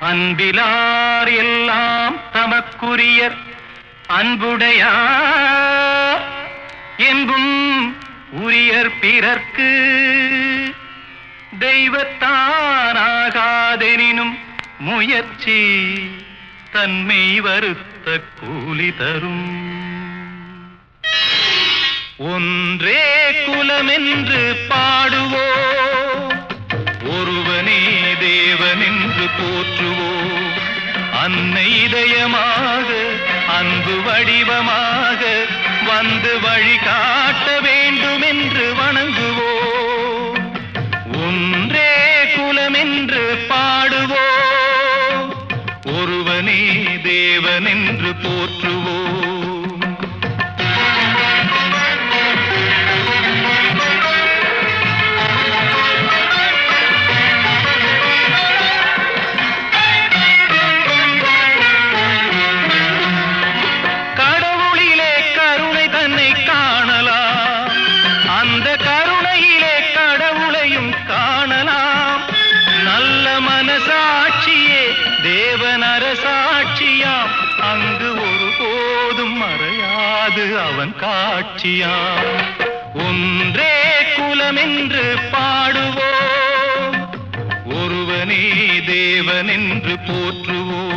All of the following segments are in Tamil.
அன்பிலார் எல்லாம் தமக்குரியர் அன்புடையார் என்பும் உரியர் பிறர்க்கு. தெய்வத்தானாகாதெனினும் முயற்சி தன்மை வருத்த கூலி தரும். ஒன்றே குலமென்று பாடுவோம் நின்று போற்றுவோம். அன்னை இதயமாக அன்பு வடிவமாக வந்து வழிகாட்ட வேண்டும் என்று வணங்குவோம். ஒன்றே குலமென்று பாடுவோம். ஒருவனே தேவனென்று போற்றுவோம். தேவன் அரசாட்சியாம் அங்கு ஒருபோதும் மறையாது அவன் காட்சியாம். ஒன்றே குலமென்று பாடுவோம். ஒருவனே தேவனென்று போற்றுவோம்.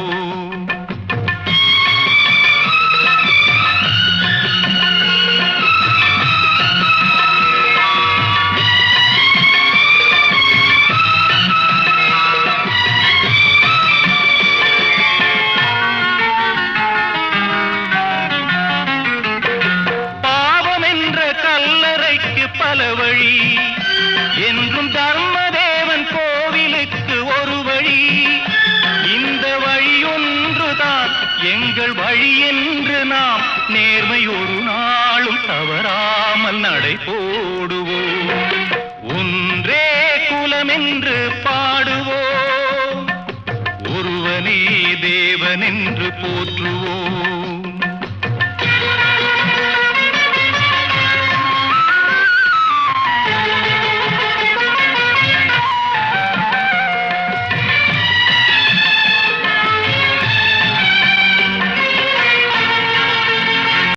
வழி. என்றும் தர்மதேவன் கோவிலுக்கு ஒரு வழி. இந்த வழி ஒன்றுதான் எங்கள் வழி என்று நாம் நேர்மை ஒரு நாளும் தவறாமல் நடை போடுவோம். ஒன்றே குலம் என்று பாடுவோம். ஒருவனே தேவன் என்று போற்றுவோம்.